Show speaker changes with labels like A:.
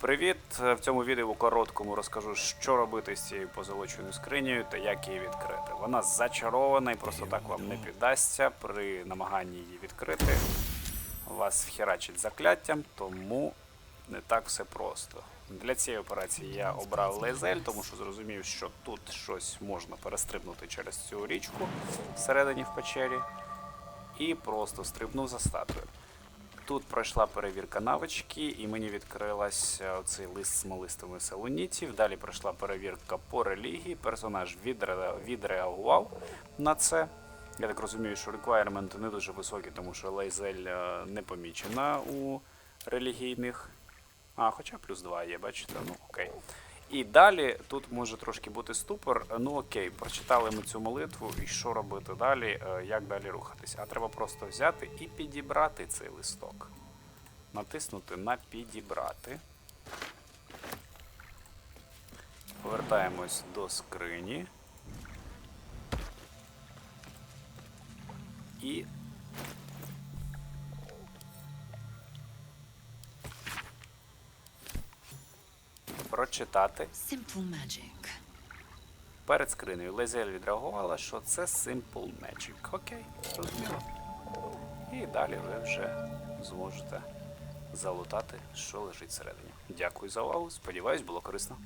A: Привіт! В цьому відео короткому розкажу, що робити з цією позолоченою скринею та як її відкрити. Вона зачарована і просто так вам не піддасться. При намаганні її відкрити вас вхерачить закляттям, тому не так все просто. Для цієї операції я обрав лезель, тому що зрозумів, що тут щось можна перестрибнути через цю річку всередині в печері, і просто стрибнув за статую. Тут пройшла перевірка навички, і мені відкрилася оцей лист смолистими селонітів. Далі пройшла перевірка по релігії. Персонаж відре... відреагував на це. Я так розумію, що реквайрменти не дуже високі, тому що лейзель е, не помічена у релігійних. А, хоча плюс 2 є, бачите, ну окей. І далі тут може трошки бути ступор. Ну окей, прочитали ми цю молитву, і що робити далі, е, як далі рухатись. А треба просто взяти і підібрати цей листок. Натиснути на підібрати. Повертаємось до скрині. І прочитати
B: Simple magic.
A: Перед скринею Лезель відреагувала, що це Simple Magic. Окей, зрозуміло. І далі ви вже зможете залутати, що лежить всередині. Дякую за увагу. Сподіваюсь, було корисно.